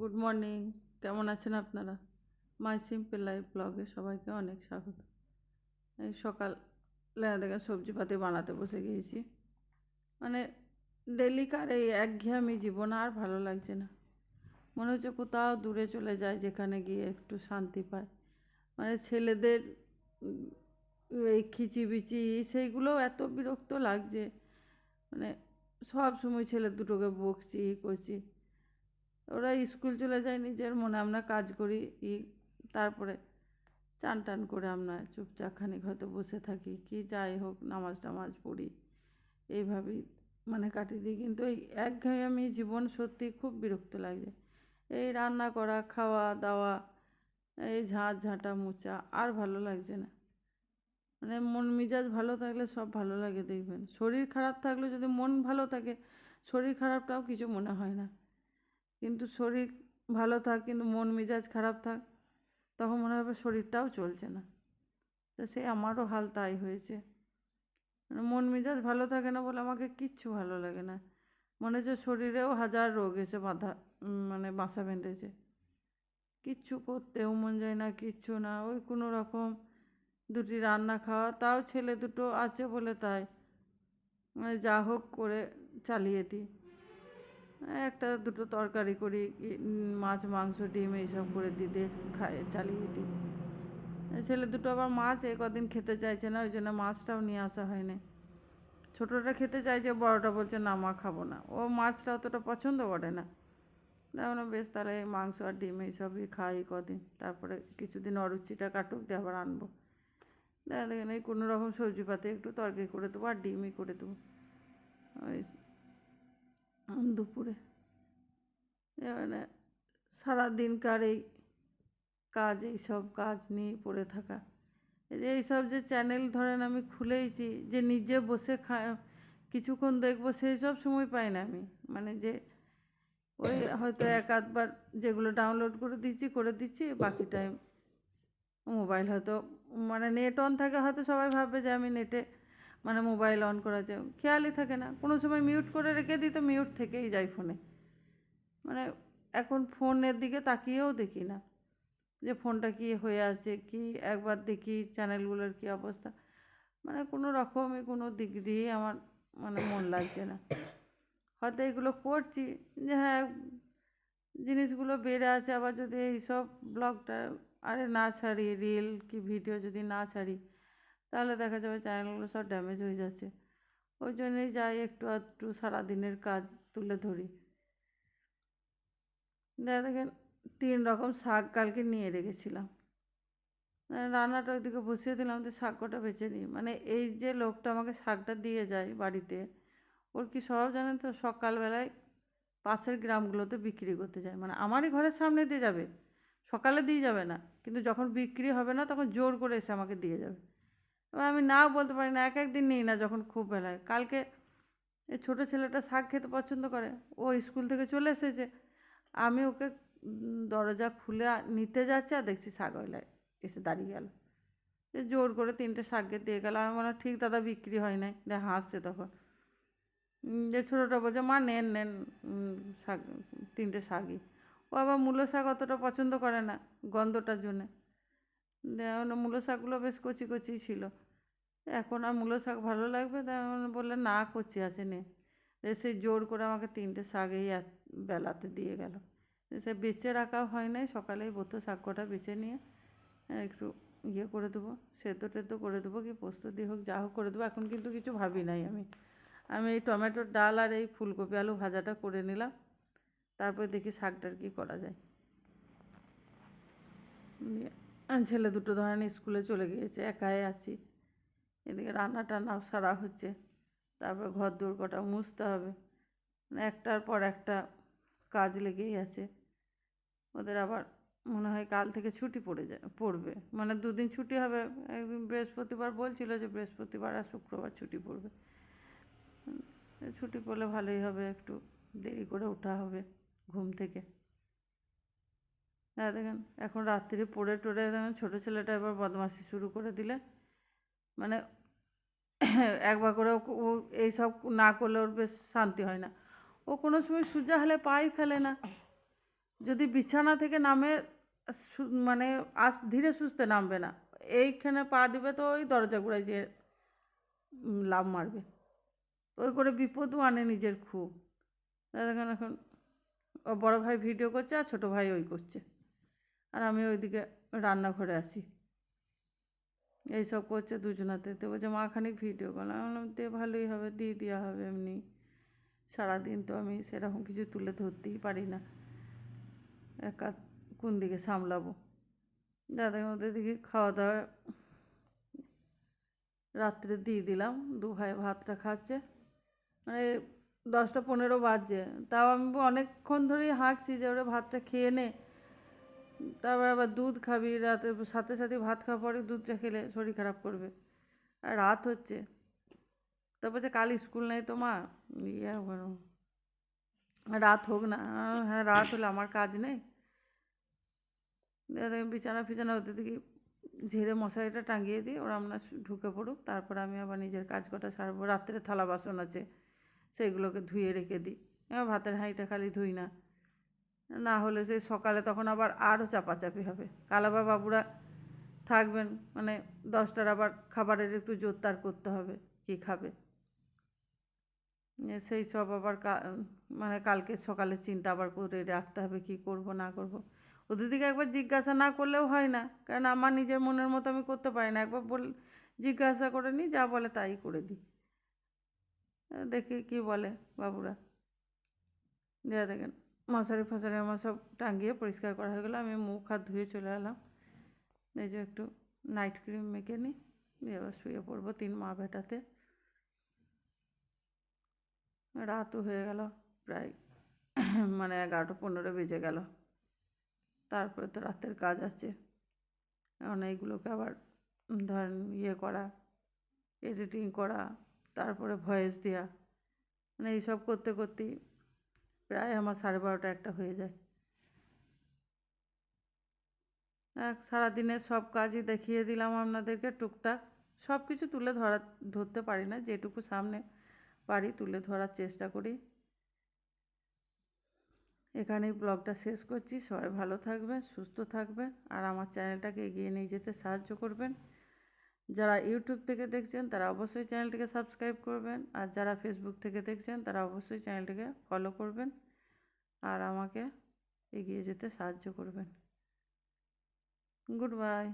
Good morning কেমন আছেন আপনারা? মাই সিম্পল লাইফ ব্লগে সবাইকে অনেক স্বাগত। এই সকাল দেখে সবজিপাতি বানাতে বসে গিয়েছি। মানে ডেলিকার এই একঘেয়েমি জীবন আর ভালো লাগছে না। মনে হচ্ছে কোথাও দূরে চলে যায় যেখানে গিয়ে একটু শান্তি পায় মানে ছেলেদের এই খিচিবিচি সেইগুলোও এত বিরক্ত লাগছে। মানে সব সময় ছেলে দুটোকে বকছি, করছি। ওরা স্কুল চলে যায়, নিজের মনে আমরা কাজ করি, ই তারপরে চান টান করে আমরা চুপচাপ খানিক হয়তো বসে থাকি, কি যাই হোক নামাজ টামাজ পড়ি। এইভাবেই মানে কাটিয়ে দিই। কিন্তু এই একঘেয়েমি জীবন সত্যি খুব বিরক্ত লাগে। এই রান্না করা, খাওয়া দাওয়া, এই ঝাঁট ঝাঁটা মোচা আর ভালো লাগছে না। মানে মন মিজাজ ভালো থাকলে সব ভালো লাগে দেখবেন। শরীর খারাপ থাকলে যদি মন ভালো থাকে, শরীর খারাপটাও কিছু মনে হয় না। কিন্তু শরীর ভালো থাক, কিন্তু মন মেজাজ খারাপ থাক, তখন মনে হবে শরীরটাও চলছে না। তো সে আমারও হাল তাই হয়েছে। মানে মন মেজাজ ভালো থাকে না বলে আমাকে কিচ্ছু ভালো লাগে না। মনে হচ্ছে শরীরেও হাজার রোগ এসে বাঁধা মানে বাসা বেঁধেছে। কিচ্ছু করতেও মন যায় না, কিচ্ছু না। ওই কোনো রকম দুটি রান্না খাওয়া, তাও ছেলে দুটো আছে বলে তাই। মানে যা হোক করে চালিয়ে দিই। একটা দুটো তরকারি করি মাছ, মাংস, ডিম এইসব করে দিতে, খাই, চালিয়ে দিই। ছেলে দুটো আবার মাছ, এ কদিন খেতে চাইছে না, ওই জন্য মাছটাও নিয়ে আসা হয়নি। ছোটোটা খেতে চাইছে, বড়টা বলছে, না, মা, খাব না। ও মাছটা অতটা পছন্দ করে না। তেমন বেশ, তাহলে মাংস আর ডিম এইসবই খাই কদিন। তারপরে কিছুদিন অরুচিটা কাটুক, দিয়ে আবার আনব। দেখা দেখেন, এই কোনো রকম সবজি পাতে একটু তরকারি করে দেবো আর ডিমই করে দেবো। ওই দুপুরে। মানে সারাদিনকার এই কাজ এইসব কাজ নিয়ে পড়ে থাকা। এই যে এইসব যে চ্যানেল ধরেন আমি খুলেইছি, যে নিজে বসে খা, কিছুক্ষণ দেখব সেই সব সময় পাই না আমি। মানে যে ওই হয়তো এক আধবার যেগুলো ডাউনলোড করে দিচ্ছি করে দিচ্ছি, বাকি টাইম মোবাইল হয়তো মানে নেট অন থাকে, হয়তো সবাই ভাববে যে আমি নেটে মানে মোবাইল অন করা যায় খেয়ালই থাকে না। কোনো সময় মিউট করে রেখে দিই তো মিউট থেকেই যায় ফোনে মানে এখন ফোনের দিকে তাকিয়েও দেখি না যে ফোনটা কি হয়ে আছে, কি একবার দেখি চ্যানেলগুলোর কি অবস্থা। মানে কোনো রকমই কোনো দিক দিয়ে আমার মানে মন লাগছে না। হয়তো এগুলো করছি যে হ্যাঁ জিনিসগুলো বেড়ে আছে, আবার যদি এইসব ব্লগটা আরে না ছাড়ি রিল কি ভিডিও যদি না ছাড়ি তাহলে দেখা যাবে চ্যানেলগুলো সব ড্যামেজ হয়ে যাচ্ছে। ওই জন্যই যাই একটু একটু সারাদিনের কাজ তুলে ধরি। দেখা দেখেন, তিন রকম শাক কালকে নিয়ে রেখেছিলাম। রান্নাটা ওইদিকে বসিয়ে দিলাম তো শাক কটা বেছে নিই। মানে এই যে লোকটা আমাকে শাকটা দিয়ে যায় বাড়িতে, ওর কি স্বভাব জানেন তো? সকালবেলায় পাশের গ্রামগুলোতে বিক্রি করতে যায়। মানে আমারই ঘরের সামনে দিয়ে যাবে, সকালে দিয়ে যাবে না। কিন্তু যখন বিক্রি হবে না, তখন জোর করে এসে আমাকে দিয়ে যাবে। এবার আমি নাও বলতে পারি না, এক একদিন নিই না যখন খুব বেলায়। কালকে এই ছোটো ছেলেটা শাক খেতে পছন্দ করে, ও স্কুল থেকে চলে এসেছে। আমি ওকে দরজা খুলে নিতে যাচ্ছে আর দেখছি শাকওয়ালায় এসে দাঁড়িয়ে গেল। জোর করে তিনটে শাককে দিয়ে গেল। আমি মনে ঠিক দাদা, বিক্রি হয় নাই। দিয়ে হাসছে তখন। যে ছোটোটা বলছে, মা, নেন নেন। শাক, তিনটে শাকই। ও আবার মূলো শাক অতটা পছন্দ করে না গন্ধটার জন্যে। দিয়ে ওর মূলো শাকগুলো বেশ কচি কচি ছিল। এখন আর মূলো শাক ভালো লাগবে? তাই বললে না কচি আছে নে। সে জোর করে আমাকে তিনটে শাক এই বেলাতে দিয়ে গেল। সে বেচে রাখা হয় নাই সকালেই বোতো শাক কটা বেছে নিয়ে একটু ইয়ে করে দেবো সেদ্ধ টেদ্ধ করে দেবো কি পোস্ত দিয়ে হোক যা হোক করে দেবো। এখন কিন্তু কিছু ভাবি নাই আমি। আমি এই টমেটোর ডাল আর এই ফুলকপি আলু ভাজাটা করে নিলাম তারপরে দেখি শাকটার কী করা যায়। দিয়ে, ছেলে দুটো ধরেন স্কুলে চলে গিয়েছে, একাই আছি। এদিকে রান্না টান্নাও সারা হচ্ছে, তারপরে ঘর দৌড় কটা মুছতে হবে। মানে একটার পর একটা কাজ লেগেই আছে। ওদের আবার মনে হয় কাল থেকে ছুটি পড়ে যায়, পড়বে। মানে দুদিন ছুটি হবে, একদিন বৃহস্পতিবার বলছিল যে বৃহস্পতিবার আর শুক্রবার ছুটি পড়বে। ছুটি পড়লে ভালোই হবে, একটু দেরি করে ওঠা হবে ঘুম থেকে। হ্যাঁ দেখেন, এখন রাত্রি পড়ে টড়ে দেখেন, ছোটো ছেলেটা এবার বদমাশি শুরু করে দিলে। মানে একবার করে ও- এইসব না করলে ওর বেশ শান্তি হয় না। ও কোনো সময় সূর্যা হলে পাই ফেলে না। যদি বিছানা থেকে নামে মানে আস, ধীরে সুস্থে নামবে না। এইখানে পা দিবে তো ওই দরজা গুড়ায় যে লাফ মারবে। ওই করে বিপদও আনে নিজের খুব। দেখেন, এখন, ও বড় ভাই ভিডিও করছে আর ছোটো ভাই ওই করছে। আর আমি ওইদিকে রান্নাঘরে আসি এইসব করছে দুজনাতে। তো বলছে, মা, খানিক ভিডিও কল আমি বললাম দে ভালোই হবে, দিয়ে দেওয়া হবে এমনি। সারাদিন তো আমি সেরকম কিছু তুলে ধরতেই পারি না। একা কোন দিকে সামলাবো? দাদার মধ্যে দিকে খাওয়া দাওয়া রাত্রে দিয়ে দিলাম। দু ভাই ভাতটা খাচ্ছে। মানে দশটা পনেরো বাজছে। তাও আমি অনেকক্ষণ ধরেই হাঁকছি যে ওরা ভাতটা খেয়ে নে। তারপর আবার দুধ খাবি, রাতে সাথে সাথে ভাত খাওয়ার পরে দুধটা খেলে শরীর খারাপ করবে। আর রাত হচ্ছে। তারপর যে কাল স্কুল নেই তো মা? ইয়ে রাত হোক না হ্যাঁ রাত হলে আমার কাজ নেই। দেখি বিছানা ফিছানা হতে দিকে ঝেড়ে মশারিটা টাঙিয়ে দিই ওরা আমরা ঢুকে পড়ুক, তারপর আমি আবার নিজের কাজ কটা সারবো। রাত্রে থালা বাসন আছে, সেইগুলোকে ধুয়ে রেখে দিই। ভাতের হাঁড়িটা খালি ধুই না। না হলে সেই সকালে তখন আবার আরও চাপাচাপি হবে। কাল আবার বাবুরা থাকবেন মানে দশটার আবার খাবারের একটু জোরদার করতে হবে, কী খাবে? সেই সব আবার মানে কালকে সকালে চিন্তা আবার করে রাখতে হবে কি করব, না করব। ওদের দিকে একবার জিজ্ঞাসা না করলেও হয় না, কারণ আমার নিজের মনের মতো আমি করতে পারি না। একবার বল, জিজ্ঞাসা করে নিই যা বলে তাই করে দিই দেখি কি বলে বাবুরা। দেয়া দেখেন। মশারি ফশারি আমার সব টাঙিয়ে পরিষ্কার করা হয়ে গেলো। আমি মুখ হাত ধুয়ে চলে এলাম। এই যে একটু নাইট ক্রিম মেখে নিই। দিয়ে এবার শুয়ে পড়ব তিন মা বেটাতে। রাতও হয়ে গেল, প্রায় মানে এগারোটা পনেরো বেজে গেল। তারপরে তো রাতের কাজ আছে। এখন এইগুলোকে আবার ধরেন ইয়ে করা এডিটিং করা, তারপরে ভয়েস দেওয়া মানে এইসব করতে করতেই প্রায় আমার সাড়ে বারোটা একটা হয়ে যায়। এক সারাদিনের সব কাজই দেখিয়ে দিলাম আপনাদেরকে টুকটাক। সব কিছু তুলে ধরা, ধরতে পারি না, যেটুকু সামনে পারি তুলে ধরার চেষ্টা করি। এখানেই ব্লগটা শেষ করছি। সবাই ভালো থাকবেন, সুস্থ থাকবেন, আর আমার চ্যানেলটাকে এগিয়ে নিয়ে যেতে সাহায্য করবেন। যারা ইউটিউব থেকে দেখছেন, তারা অবশ্যই চ্যানেলটিকে সাবস্ক্রাইব করবেন। আর যারা ফেসবুক থেকে দেখছেন, তারা অবশ্যই চ্যানেলটিকে ফলো করবেন আর আমাকে এগিয়ে যেতে সাহায্য করবেন। Good bye